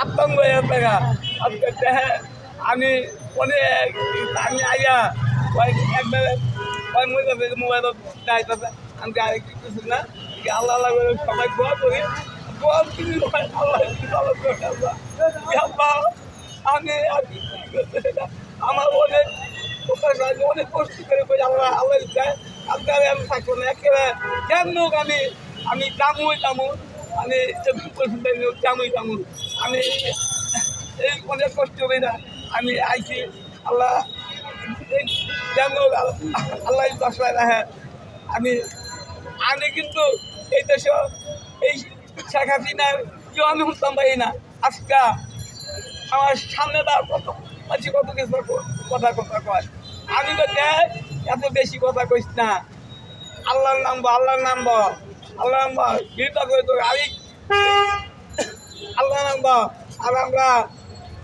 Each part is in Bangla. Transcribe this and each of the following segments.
আতঙ্ক হয়ে থাকা আজকে আমি অনেক আমি আইয়া একবার মোবাইল আমি কিছু না। আল্লাহ সবাই দোয়া করি। আমি। আমার অনেক আমি অনেক কষ্ট করে করি, আল্লাহ আল্লাহ আপনার আমি থাকব না। একেবারে কেন আমি আমি আমি দামুই দামু আমি এই অনেক কষ্ট করি না আমি আইছি, আল্লাহ আল্লাহ বাসায় রাখে। আমি আমি কিন্তু এই দেশে, এই শেখ হাসিনার কেউ আমি বুঝতাম পারি না। আজকে আমার সামনে দাঁড় কত আছে কত কিছু কথা কথা কয়। আমি তো এত বেশি কথা কইস না। আল্লাহর নাম আল্লাহর নাম বল, আল্লাহর নাম করে তো আমি আল্লাহর নাম বল। আর আমরা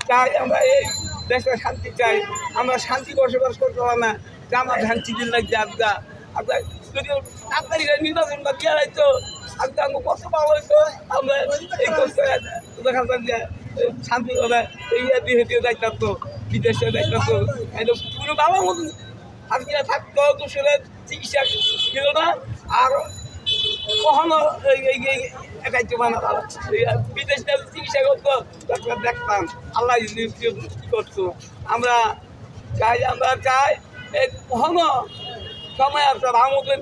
চাই আমরা এই দেশে শান্তি চাই আমরা শান্তি বসবাস করতে পারব না। আমার শান্তি দিন লাগছে আজকা আপনার যদি তাড়াতাড়ি নির্বাচনটা দিয়ে রাখতো আজকে আমি কত ভালো হইতো। আমরা এই করতে দেখা যায় যে শান্তি হবে এই দিয়ে দিয়ে তো বিদেশে যাইতাম তো তো পুরো ভালো মতন আজকে থাকতো দুশোরে চিকিৎসা ছিল না। আর কখনো এই এই এই, একাই তো মানে বিদেশে চিকিৎসা করতো দেখতাম, আল্লাহ কি করতো। আমরা চাই আমরা চাই কখনো সময় আছে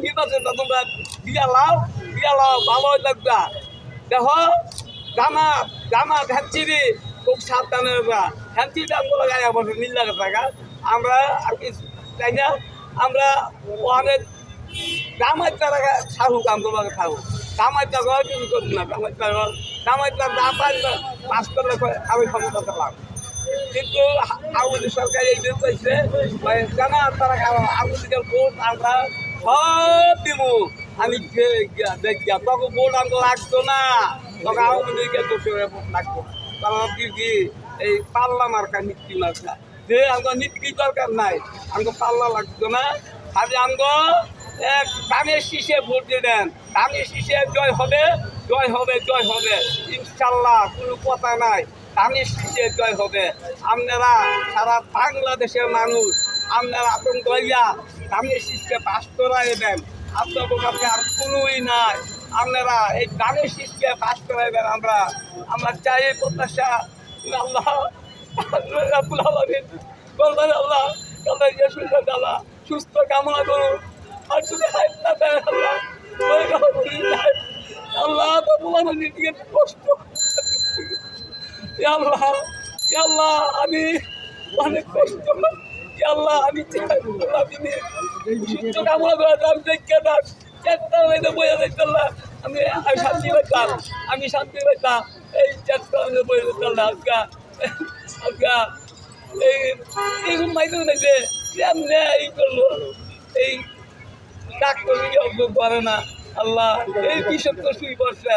নির্বাচনটা তোমরা দিয়া লাও দিয়া লাও, ভালো লাগবা দেখো জামাত জামাত হ্যান্সিরি খুব সাবধানে হ্যান্সি দামগুলো গায়ে বসে নীল লাগে আমরা আর কি চাই না? আমরা অনেক জামাই তারা সাহু কাম করবার খাব জামাই তারা কিছু করব না জামাই তারা যা পাই পাস করলে আমি ক্ষমতা পেলাম কিন্তু আওয়ামী সরকার এই জন্য কইছে জানা তারা আওয়ামী ভোট আমরা সব দিব আমি দেখিয়া, তখন ভোট আমাকে লাগতো না। তখন লীগের দোষের ভোট লাগতো কারণ কি কি? এই পাল্লা মার্কা নীতি মার্কা। যে আমাকে নীতি দরকার নাই, আমাকে পাল্লা লাগতো না। খালি আমাকে কানের শীষে ভোট দিয়ে দেন কানের শীষে জয় হবে জয় হবে জয় হবে ইনশাল্লাহ কোনো কথা নাই কানের শীষে জয় হবে আপনারা সারা বাংলাদেশের মানুষ আপনারা আতঙ্ক হইয়া কানের শীষকে পাশ করাই দেন আপনার কাছে আর কোনোই নাই আপনারা এই কানের শীষকে পাশ করাই দেন আমরা আমরা চাই এই প্রত্যাশা আল্লাহ আল্লাহ আল্লাহ সুস্থ কামনা করুন আর যদি হাইট না দেয় আল্লাহ ওই কথা বলি নাই। আল্লাহ তো কষ্ট। আল্লাহ আল্লাহ, আমি অনেক কষ্ট। আল্লাহ, আমি সুস্থ কামনা করে দাম দেখে দাম চেষ্টা হইতে বইয়া দেখতে আমি আমি শান্তি পেতাম আমি শান্তি পেতাম এই চেষ্টা হইতে বইয়া দেখতে আজকা আজকা এই এই মাইকে দেখে কেমনে এই করল? এই ডাক্তার করে না। আল্লাহ, এই বিষাক্ত শুই পড়ছে।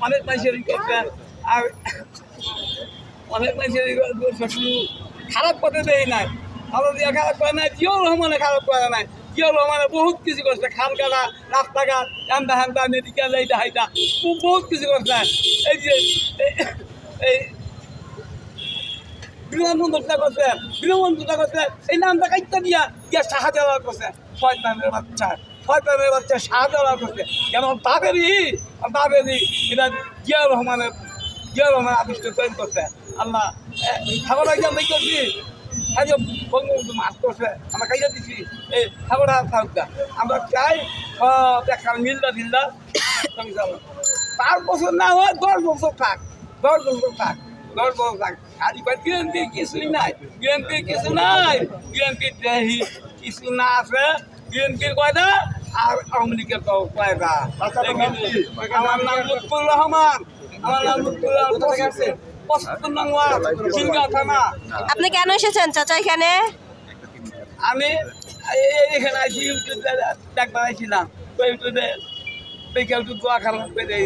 অনেক মানুষের আর অনেক মানুষের শুধু খারাপ করতে দেয় নাই ভালো দিয়ে খারাপ করে নাই জিয়াউর রহমানে খারাপ করে নাই জিয়াউর রহমানে বহুত কিছু করছে। খাল কাটা রাস্তাঘাট হ্যান্দা হ্যান্দা মেডিকেল এইটা হাইটা বহুত কিছু করছে। এই যে, এই- বিমানবন্দরটা করছে বিমানবন্দরটা করছে। এই নামটা কাইটা দিয়া দিয়া শাহজালাল করছে। শয়তানের বাচ্চা। শয়তানের বাচ্চা শাহজালাল করছে। কেন বাবেরি বাবেরি এটা জিয়া রহমানের জিয়া রহমান আবিষ্ট তৈরি করছে। আল্লাহ আগে আমরা কি করছি? এই যে বঙ্গবন্ধু মাছ করছে, আমরা কাইয়া দিছি। এই খাবার থাকুক আমরা চাই সব একটা মিলদা দিল্লা পাঁচ বছর না হয়, দশ বছর থাক, দশ বছর থাক, দশ বছর থাক। কিছুই নাই বিএনপি কিছু নাই বিএনপি দেহি কিছু না আছে। বিএনপির কয়টা আর আওয়ামী লীগের তো কয়টা আমার নাম লুৎফুর রহমান। আমার নাম লুৎফুর রহমান। পঁচাত্তর নং ওয়ার্ড চিলগাঁও থানা। আপনি কেন এসেছেন চাচা এখানে? আমি এখানে আছি ইউটিউবে ডাক্তার আইছিলাম। তো ইউটিউবে দেখে একটু দোয়া খারাপ করে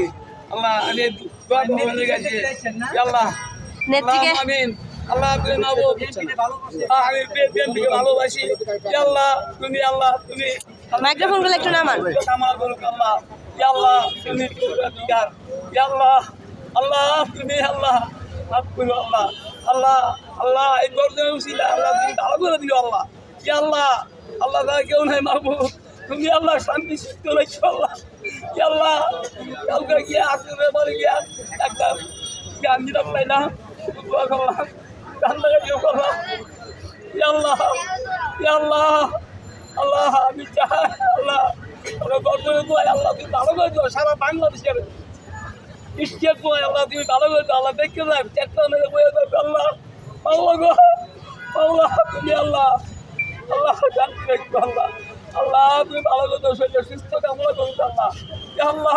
আল্লাহ আমি দোয়া করে গেছি। আল্লাহ আমিন। আল্লাহ তুমি নবো আমি বিএনপিকে ভালোবাসি। আল্লাহ তুমি আল্লাহ তুমি মাইক্রোফোনগুলো একটু নামান। আমার বলুক আল্লাহ। আল্লাহ তুমি আল্লাহ আল্লাহ তুমি আল্লাহ মাফ করো আল্লাহ। আল্লাহ আল্লাহ এই গর্জনে উচিত আল্লাহ তুমি ভালো করে দিও আল্লাহ। ইয়া আল্লাহ আল্লাহ তারা কেউ নাই মাহবুব তুমি আল্লাহ শান্তি সৃষ্টি করেছ আল্লাহ। ইয়া আল্লাহ কালকে গিয়ে আসলে বলে গিয়া একটা জ্ঞান দিলাম না। দোয়া করলাম করলাম আল্লাহ আল্লাহ আল্লাহ, আমি চাই আল্লাহ, আমরা দোয়াই আল্লাহ তুমি ভালো করে দিও, সারা বাংলাদেশের স্টেট দোয়াই আল্লাহ তুমি ভালো করে আল্লাহ দেখতে যাই আল্লাহ আল্লাহ আল্লাহ, তুমি আল্লাহ আল্লাহ জানতে আল্লাহ আল্লাহ, তুমি ভালো করে সুস্থ কামনা করুন আল্লাহ